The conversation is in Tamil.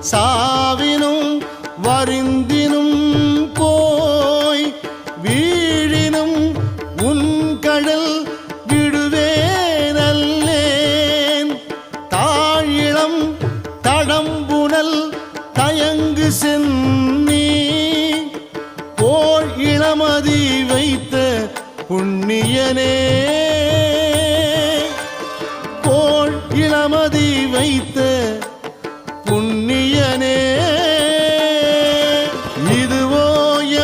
சாவினும் வருந்தினும் போய் வீழினும் உன் கடல் விடுவேனல்லேன். தாழிளம் தடம்புணல் தயங்கு சென்னி போல் இளமதி வைத்த புண்ணியனே. போல் இளமதி வைத்த